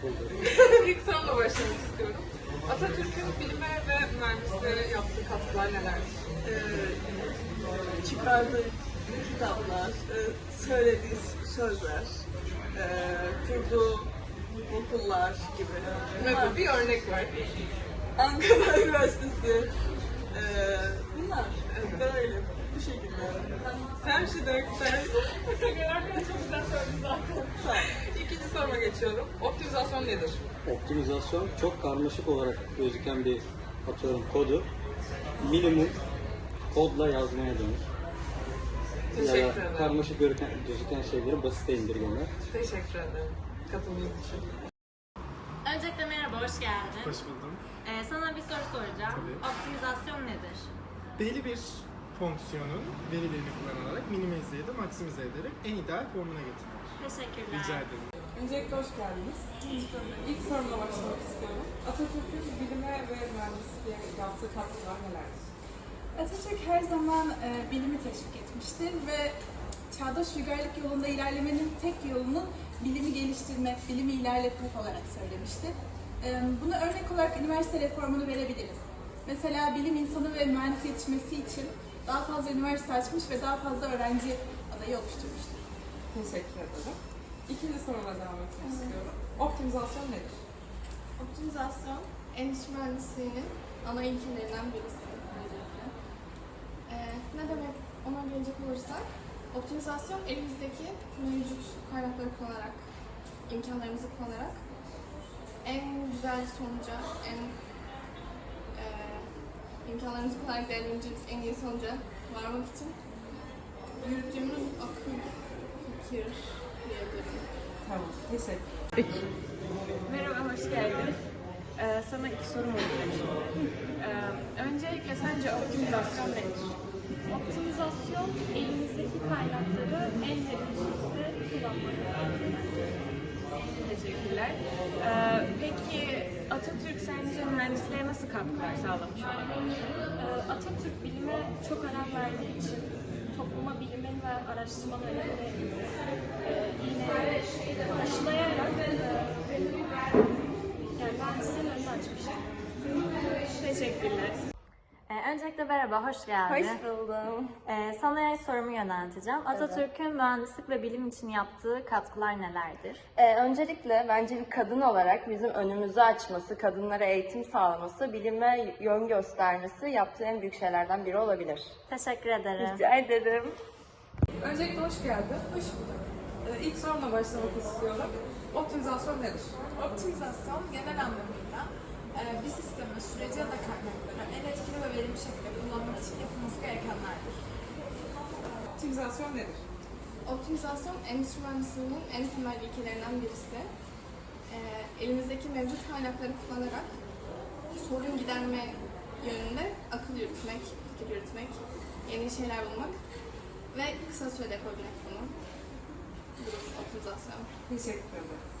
İlk sorumla başlamak istiyorum. Atatürk'ün bilime ve mühendisliğe yaptığı katkılar nelerdir? Ee, çıkardığı kitaplar, e, söylediği sözler, e, kurduğu okullar gibi. Mesela bir örnek var. Ankara Üniversitesi. E, bunlar evet. böyle bu şekilde. Sen bir şey demek. Çok güzel söyledin zaten. Soruma geçiyorum. Optimizasyon nedir? Optimizasyon çok karmaşık olarak gözüken bir atıyorum kodu minimum kodla yazmaya denir. Teşekkür Ya ederim. karmaşık gözüken, gözüken şeyleri basite indirgemek. Teşekkür ederim. Katıldığınız için. Öncelikle merhaba, hoş geldin. Hoş buldum. Ee, sana bir soru soracağım. Tabii. Optimizasyon nedir? Belli bir fonksiyonun verilerini kullanarak minimize ya da maksimize ederek en ideal formuna getirmek. Teşekkürler. Rica ederim. Öncelikle hoş geldiniz. İlk sorumla başlamak istiyorum. Atatürk'ün bilime ve mühendisliğe yaptığı katkılar nelerdir? Atatürk her zaman e, bilimi teşvik etmiştir ve çağdaş uygarlık yolunda ilerlemenin tek yolunun bilimi geliştirmek, bilimi ilerletmek olarak söylemiştir. E, buna örnek olarak üniversite reformunu verebiliriz. Mesela bilim insanı ve mühendis yetişmesi için daha fazla üniversite açmış ve daha fazla öğrenci adayı oluşturmuştur. Teşekkür ederim. İkinci soruma devam etmek istiyorum. Optimizasyon nedir? Optimizasyon, endüstri mühendisliğinin ana ilkelerinden birisi. Ee, ne demek ona gelecek olursak, optimizasyon elimizdeki mevcut kaynakları kullanarak, imkanlarımızı kullanarak en güzel sonuca, en e, imkanlarımızı kullanarak değerlendireceğimiz en iyi sonuca varmak için yürüttüğümüz akıl, diyebilirim. Tamam. Teşekkür Merhaba, hoş geldin. Ee, sana iki sorum olacak. Ee, öncelikle sence optimizasyon nedir? Optimizasyon elimizdeki kaynakları en verimli kullanmak. Teşekkürler. Ee, peki Atatürk sence mühendisliğe nasıl katkılar sağlamış olabilir? Ee, Atatürk bilime çok önem verdiği için topluma bilimin ve araştırmaların önemini e, yine aşılayarak e, yani mühendisliğin önünü açmıştır. Teşekkürler. Öncelikle merhaba, hoş geldin. Hoş buldum. Ee, sana sorumu yönelteceğim. Atatürk'ün mühendislik ve bilim için yaptığı katkılar nelerdir? Ee, öncelikle bence bir kadın olarak bizim önümüzü açması, kadınlara eğitim sağlaması, bilime yön göstermesi yaptığı en büyük şeylerden biri olabilir. Teşekkür ederim. Rica ederim. Öncelikle hoş geldin. Hoş bulduk. Ee, ilk sorumla başlamak istiyorum. Optimizasyon nedir? Optimizasyon genel anlamıyla bir sistemi, süreci ya da kaynakları en etkili ve verimli şekilde kullanmak için yapılması gerekenlerdir. Optimizasyon nedir? Optimizasyon endüstri mühendisliğinin en temel ilkelerinden birisi. Ee, elimizdeki mevcut kaynakları kullanarak sorun giderme yönünde akıl yürütmek, fikir yürütmek, yeni şeyler bulmak ve kısa sürede yapabilmek bunu. Bu optimizasyon. Teşekkür ederim.